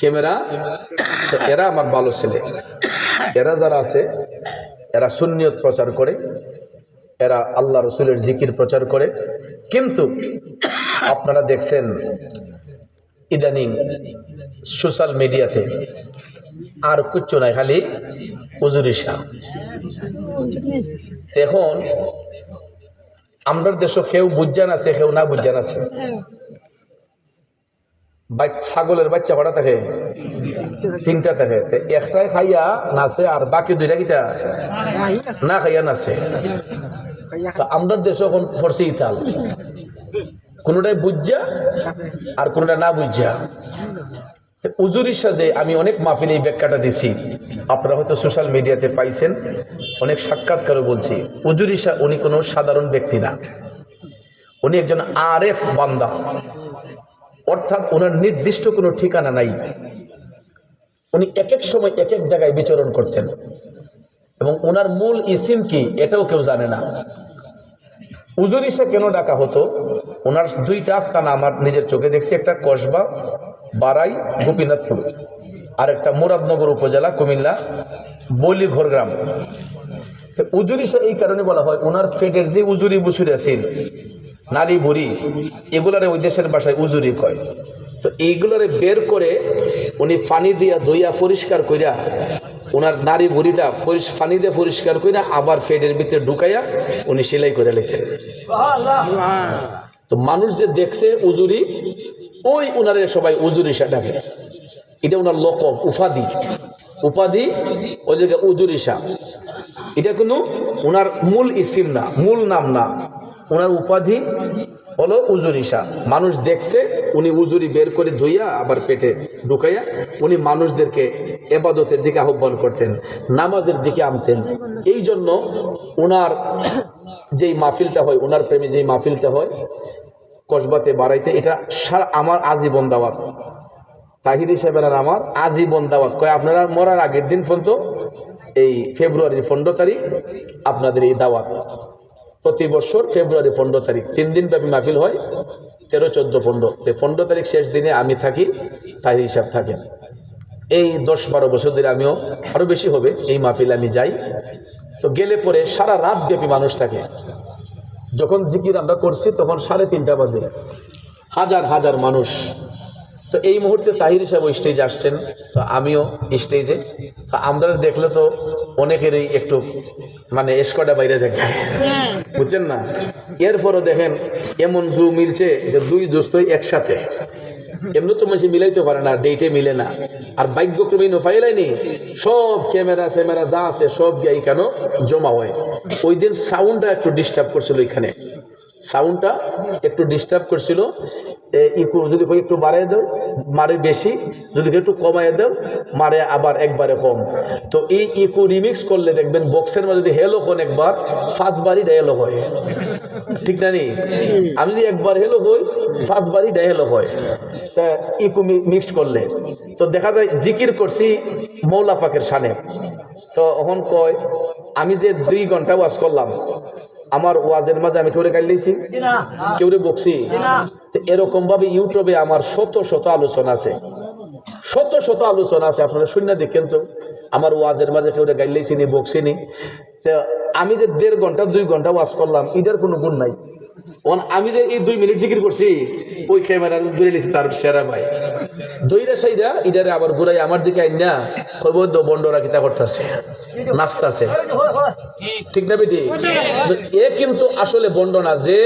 Camera এরা আমার ভালো ছেলে। এরা যারা আছে, এরা সুন্নিয়ত প্রচার করে, এরা আল্লাহ রসুলের জিকির প্রচার করে। কিন্তু আপনারা দেখছেন ইদানিং সোশ্যাল মিডিয়াতে আর কিচ্ছু নাই, খালি উজুরিসা এখন আমরার দেশও কেউ বুঝজান আছে, কেউ না বুঝজান আছে। ছাগলের বাচ্চা কটা থাকে? তিনটা থাকে। একটাই খাইয়া নাচে আর বাকি দুইটা কিটা না খাইয়া নাচে। তো আমরার দেশে এখন ফরসি ইতাল। কোনোটাই বুঝা আর কোনোটা না বুঝা। উজুরির সাজে আমি অনেক মাহফিলে এই ব্যাখ্যাটা দিছি। আপনারা হয়তো সোশ্যাল মিডিয়াতে পাইছেন, অনেক সাক্ষাৎকারও বলছি। উজুরি উনি কোনো সাধারণ ব্যক্তি না। উনি একজন আরএফ বান্দা। অর্থাৎ ওনার নির্দিষ্ট কোনো ঠিকানা নাই। উনি এক এক সময় এক এক জায়গায় বিচরণ করতেন। এবং ওনার মূল ইসিম কি, এটাও কেউ জানে না। উজুরিসা কেন ডাকা হতো? ওনার দুইটা স্থান আমার নিজের চোখে দেখছি, একটা কসবা, বারাই, গোপীনাথপুর, আর একটা মুরাদনগর উপজেলা, কুমিল্লা, বলিঘর গ্রাম। উজুরিসা এই কারণে বলা হয়, ওনার পেটের যে উজুরি বুসুরি আছিল নারী বুড়ি, এগুলারে ওই দেশের ভাষায় উজুরি কয়। তো এইগুলারে বের করে উনি পানি দিয়া দইয়া পরিষ্কার কইরা ওনার নারী পরিষ- পানি দিয়ে পরিষ্কার কইরা আবার ফেডের ভিতরে ঢুকাইয়া উনি সেলাই করে লিখতেন তো মানুষ যে দেখছে উজুরি, ওই ওনারে সবাই উজুরিসা ডাকে এটা ওনার লকব, উপাধি। উপাধি ওই জায়গায় উজুরিসা এটা কোনো ওনার মূল ইসিম না, মূল নাম না। ওনার উপাধি হলো উজুরিসা মানুষ দেখছে, উনি উজুরি বের করে ধুইয়া আবার পেটে ঢুকাইয়া উনি মানুষদেরকে এবাদতের দিকে আহ্বান করতেন, নামাজের দিকে আনতেন। এই জন্য ওনার যেই মাহফিলটা হয় ওনার প্রেমে যেই মাহফিলটা হয়, কসবাতে বাড়াইতে, এটা সারা আমার আজীবন দাওয়াত। তাহিদ সাহেবের আমার আজীবন দাওয়াত। কয়, আপনারা মরার আগের দিন পর্যন্ত এই ফেব্রুয়ারির পনেরো তারিখ আপনাদের এই দাওয়াত। প্রতি বছর ফেব্রুয়ারি পনেরো তারিখ। তিন দিন ব্যাপী মাহফিল হয়, তেরো, চোদ্দ, পনেরো। তো পনেরো তারিখ শেষ দিনে আমি থাকি তাহিদ হিসাব থাকেন এই দশ, বারো বছর ধরে আমিও আরও বেশি হবে, এই মাহফিলে আমি যাই। তো গেলে পরে সারা রাত ব্যাপী মানুষ থাকে। যখন জিকির আমরা করছি, তখন সাড়ে তিনটা বাজে। হাজার হাজার মানুষ তো এই মুহূর্তে তাহির সাহেব স্টেজে আসছেন তো আমিও স্টেজে তো আমরা দেখলে তো অনেকেরই একটু মানে এসকটা বাইরে যায় বুঝছেন না? এরপরও দেখেন এমন জু মিলছে যে দুই দোস্তই একসাথে। এমনি তো মানুষ মিলাইতে পারে না ডেটে মিলে না। আর ভাগ্যক্রমে ফাইলাইনি সব ক্যামেরা স্যামেরা যা আছে সব গিয়ে কেন জমা হয়। ওই দিন সাউন্ডটা একটু ডিস্টার্ব করছিল এখানে সাউন্ডটা একটু ডিস্টার্ব করছিল। ইকু যদি একটু বাড়াই দেও, মারে বেশি, যদি একটু কমাই দেও, মারে আবার একবারে কম। তো এই ইকো রিমিক্স করলে দেখবেন বক্সের মধ্যে যদি হেলো কোন একবার ফার্স্ট বারই হেলো হয়। ঠিক না নি? আমি যদি একবার হেলো হই ফার্স্ট বারই হেলো হয়। তা ইকো মিক্সড করলে। তো দেখা যায় জিকির করছি মৌলা পাকের সানে তো এখন কয় আমি যে দুই ঘণ্টা ওয়াজ করলাম আমার ওয়াজের মাঝে আমি কেউরে গাইলেছি কেউরে বকছি? তো এরকম ভাবে ইউটিউবে আমার শত শত আলোচনা আছে। শত শত আলোচনা আছে, আপনারা শূন্য দেখেন তো। আমার ওয়াজের মাঝে কেউ গাইলেই চিনি বকছিনি আমি যে দেড় ঘণ্টা, দুই ঘণ্টা ওয়াজ করলাম এটার কোনো গুণ নাই। ওন আমি যে এই দুই মিনিট জিকির করছি, ওই ক্যামেরা দূরে লিখছি তার সেরা ভাই। দইরা সাইরা, ইডারে আবার ঘুরাই আমার দিকে আইন না কইব তো বন্ডরা কিতা করতেছে? নাচতাছে। ঠিক না বেটি? এ কিন্তু আসলে বন্ড না, যে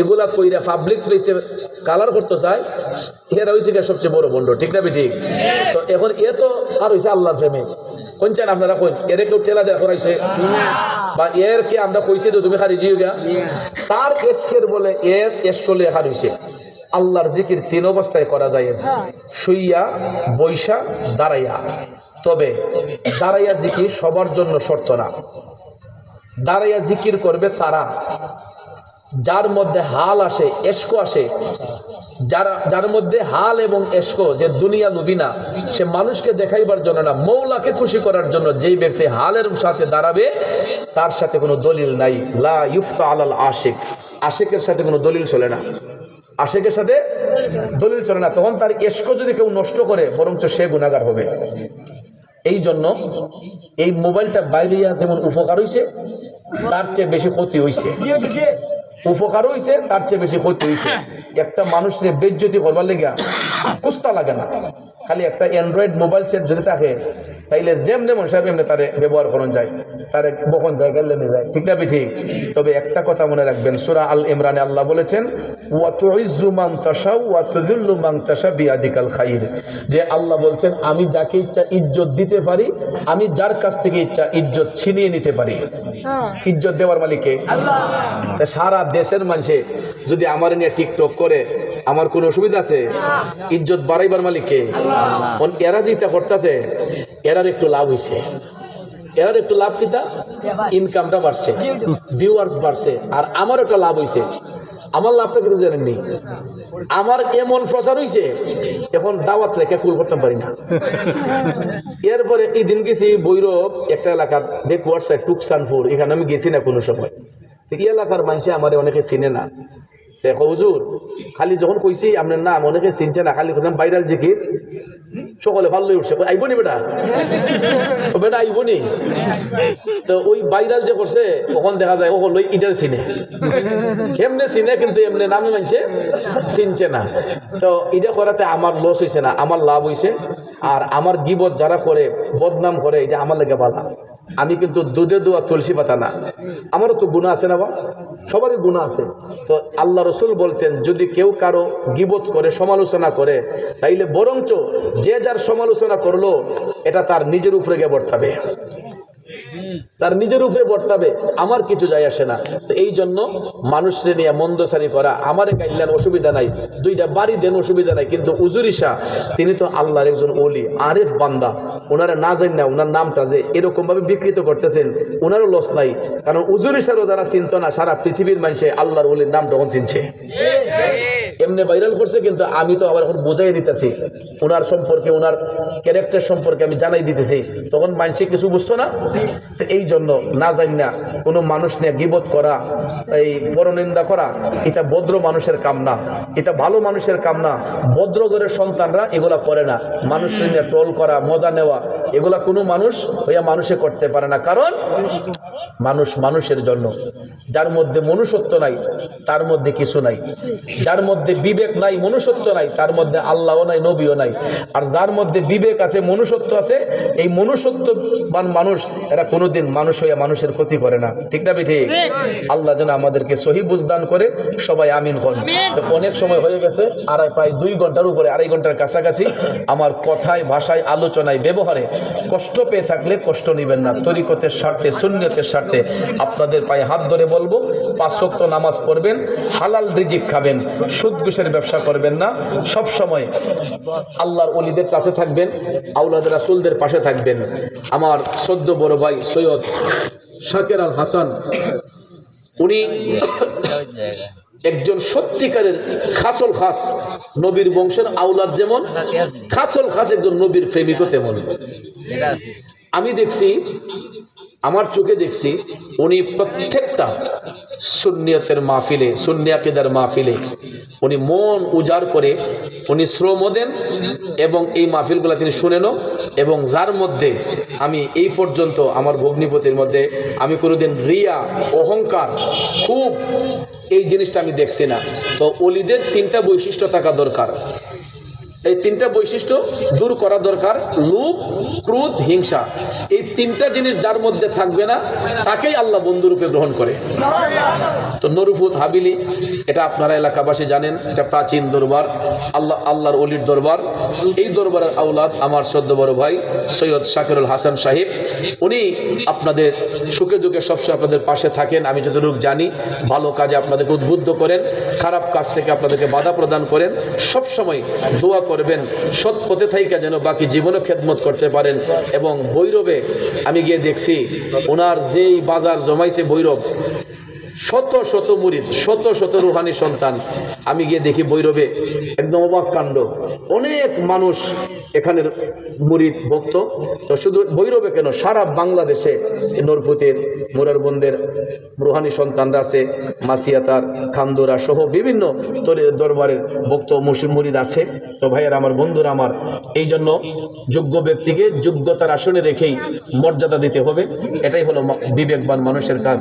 এগুলা কইরা পাবলিক প্লেসে কালার করতে চায় এরা হয়েছে সবচেয়ে বড় বন্ড ঠিক না বেটি? তো এখন এ তো আর হয়েছে আল্লাহর প্রেমে। কোন চান আপনারা কোন? এর কেউ ঠেলা দেওয়া করাইছে। বা এর কে আমরা কইছি তো তুমি হারি জিও গা তার এসকের বলে এর এসকলে হারিয়েছে আল্লাহর জিকির তিন অবস্থায় করা যায়। শুইয়া বৈশা দাঁড়াইয়া। তবে দাঁড়াইয়া জিকির সবার জন্য শর্ত না। দাঁড়াইয়া জিকির করবে তারা। যার মধ্যে হাল আসে এসকো আসে, যারা যার মধ্যে হাল এবং এসকো যে দুনিয়া লুবিনা সে মানুষকে দেখাইবার জন্য না, মৌলাকে খুশি করার জন্য যেই ব্যক্তি হালের সাথে দাঁড়াবে, তার সাথে কোনো দলিল নাই। লা ইউফতা আলাল আশিক। আশিকের সাথে কোনো দলিল চলে না। আশেকের সাথে দলিল চলে না। তখন তার এস্ক যদি কেউ নষ্ট করে, বরঞ্চ সে গুণাগার হবে। এই জন্য এই মোবাইলটা বাইরে যেমন উপকার হইছে তার চেয়ে বেশি ক্ষতি হইছে। উপকার হইছে তার চেয়ে বেশি ক্ষতি হইছে। একটা মানুষের বেজ্জতি করবার লেগে কুস্তা লাগে না। খালি একটা অ্যান্ড্রয়েড মোবাইল সেট যদি থাকে তাইলে যেমনে মনে সাহেব এমনি তারে ব্যবহার করুন যায়। তারে বখন যায় গেলে যায়। ঠিক না ঠিক তবে একটা কথা মনে রাখবেন সুরা আল ইমরানে আল্লাহ বলেছেন ওয়া তুইজ্জু মান তাশা ওয়া তুযিল্লু মান তাশা বিয়াদিকাল খাইর। যে আল্লাহ বলছেন আমি যাকে ইচ্ছা ইজ্জত দিতে পারি আমি যার কাছ থেকে ইচ্ছা ইজ্জত ছিনিয়ে নিতে পারি। ইজ্জত দেওয়ার মালিককে সারা দেশের মানুষে যদি আমার নিয়ে টিকটক করে আমার কোনো অসুবিধা আছে? ইজ্জত বাড়াইবার মালিককে। এরা যেটা করতেছে এরার একটু লাভ হইছে। এরার একটু লাভ কিতা ইনকামটা বাড়ছে। ভিউয়ার্স বাড়ছে। আর আমার একটা লাভ হইছে। আমার লাভটা কিন্তু জানেননি। আমার এমন প্রচার হয়েছে এখন দাওয়াত লেখা কুল করতে পারি না। এরপরে এই দিন গেছি বৈরব একটা এলাকার বেকওয়ার্ড সাইড টুকসানপুর, এখানে আমি গেছি না কোনো সময়। এই এলাকার মানুষে আমার অনেকে চিনে না। দেখো হুজুর খালি যখন কইছি আপনার নাম অনেকে চিনছে না খালি কোথাও বাইরাল জিকির সকলে ভালো উঠছে কই, আইবনি বেটা? বেটা আইবনি। তো ওই বাইরাল যে করছে তখন দেখা যায় ও লই ইটার চিনে। কেমনে চিনে কিন্তু এমনি নামে মানছে চিনছে না। তো এটা করাতে আমার লস হয়েছে না আমার লাভ হয়েছে আর আমার গিবত যারা করে বদনাম করে এটা আমার লেগে বাধা আমি কিন্তু দুধে দোয়া তুলসী পাতা না। আমারও তো গুণা আছে না বা সবারই গুণা আছে। তো আল্লাহ রসুল বলছেন, যদি কেউ কারও গিবোধ করে, সমালোচনা করে, তাইলে বরঞ্চ যে যার সমালোচনা করল, এটা তার নিজের উপরে গেবর বর্তাবে। তার নিজের উপরে বর্তাবে আমার কিছু যায় আসে না। তো এই জন্য মানুষরে নিয়ে মন্দসারি করা, আমারে গাইলেন অসুবিধা নাই, দুইটা বাড়ি দেন অসুবিধা নাই, কিন্তু উজুরিশা তিনি তো আল্লাহর একজন ওলি, আরেফ বান্দা ওনারা না জান না ওনার নামটা যে এরকম ভাবে বিকৃত করতেছেন ওনারও লস নাই, কারণ উজুরিশারও যারা চিনত না, সারা পৃথিবীর মানুষে আল্লাহর ওলির নাম তখন চিনছে। এমনি ভাইরাল করছে, কিন্তু আমি তো আবার এখন বোঝাই দিতেছি ওনার সম্পর্কে ওনার ক্যারেক্টার সম্পর্কে আমি জানাই দিতেছি, তখন মানুষে কিছু বুঝতো না? এই জন্য না জানি না কোনো মানুষ নিয়ে গিবত করা, এই পরনিন্দা করা, এটা ভদ্র মানুষের কাম না এটা ভালো মানুষের কাম না ভদ্র সন্তানরা এগুলা করে না। মানুষের নিয়ে ট্রোল করা, মজা নেওয়া, এগুলা কোনো মানুষ হইয়া মানুষে করতে পারে না। কারণ মানুষ মানুষের জন্য। যার মধ্যে মনুষ্যত্ব নাই, তার মধ্যে কিছু নাই। যার মধ্যে বিবেক নাই, মনুষ্যত্ব নাই, তার মধ্যে আল্লাহও নাই, নবীও নাই। আর যার মধ্যে বিবেক আছে, মনুষ্যত্ব আছে, এই মনুষ্যত্ববান মানুষ এরা কোনোদিন মানুষ হইয়া মানুষের ক্ষতি করে না। ঠিক না ঠিক। আল্লাহ যেন আমাদেরকে সহি বুঝদান করে সবাই আমিন করেন। তো অনেক সময় হয়ে গেছে আর প্রায় দুই ঘণ্টার উপরে আড়াই ঘণ্টার কাছাকাছি আমার কথায় ভাষায় আলোচনায় ব্যবহারে কষ্ট পেয়ে থাকলে কষ্ট নেবেন না। তরিকতের স্বার্থে শূন্যতের স্বার্থে আপনাদের পায়ে হাত ধরে বলব পাঁচ শক্ত নামাজ পড়বেন হালাল রিজিক খাবেন সুদ ঘুষের ব্যবসা করবেন না। সব সময় আল্লাহর অলিদের কাছে থাকবেন আউলাদ রাসুলদের পাশে থাকবেন। আমার সদ্য বড় ভাই সৈয়দ শাকের আল হাসান, উনি একজন সত্যিকারের খাসল খাস নবীর বংশের আউলাদ যেমন, খাসল খাস একজন নবীর প্রেমিকও তেমন। আমি দেখছি, আমার চোখে দেখছি, উনি প্রত্যেকটা সুন্নিয়তের মাহফিলে সুন্নিয়াকিদার মাহফিলে। উনি মন উজাড় করে, উনি শ্রমও দেন এবং এই মাহফিলগুলো তিনি শুনেনও এবং যার মধ্যে আমি এই পর্যন্ত আমার ভগ্নিপতির মধ্যে আমি কোনোদিন রিয়া, অহংকার, খুব এই জিনিসটা আমি দেখছি না। তো অলিদের তিনটা বৈশিষ্ট্য থাকা দরকার। এই তিনটা বৈশিষ্ট্য দূর করা দরকার। লোভ, ক্রোধ, হিংসা। এই তিনটা জিনিস যার মধ্যে থাকবে না, তাকেই আল্লাহ বন্ধুরূপে গ্রহণ করে। তো নরুফুত হাবিলি, এটা আপনারা এলাকাবাসী জানেন, এটা প্রাচীন দরবার, আল্লাহ, আল্লাহর অলির দরবার। এই দরবারের আউলাদ আমার সদ্য বড় ভাই, সৈয়দ শাকিরুল হাসান সাহেব। উনি আপনাদের সুখে দুঃখে সবসময় আপনাদের পাশে থাকেন, আমি যতটুকু জানি। ভালো কাজে আপনাদেরকে উদ্বুদ্ধ করেন, খারাপ কাজ থেকে আপনাদেরকে বাধা প্রদান করেন। সবসময় দোয়া করবেন, সৎ পথে থাইকা যেন বাকি জীবনও খেদমত করতে পারেন। এবং বৈরবে আমি গিয়ে দেখছি, ওনার যেই বাজার জমাইছে ভৈরব শত শত মুরিদ, শত শত রুহানি সন্তান। আমি গিয়ে দেখি বৈরবে একদম অবাক কাণ্ড। অনেক মানুষ এখানের মুরিদ ভক্ত। তো শুধু বৈরবে কেন? সারা বাংলাদেশে নরপুতের মোরারবন্দের রুহানি সন্তানরা আছে, মাসিয়াতার, খান্দোরা সহ বিভিন্ন দরবারের ভক্ত মুসলিম মুরিদ আছে। তো ভাইয়ের, আমার বন্ধুরা আমার, এই জন্য যোগ্য ব্যক্তিকে যোগ্যতার আসনে রেখেই মর্যাদা দিতে হবে। এটাই হলো বিবেকবান মানুষের কাজ।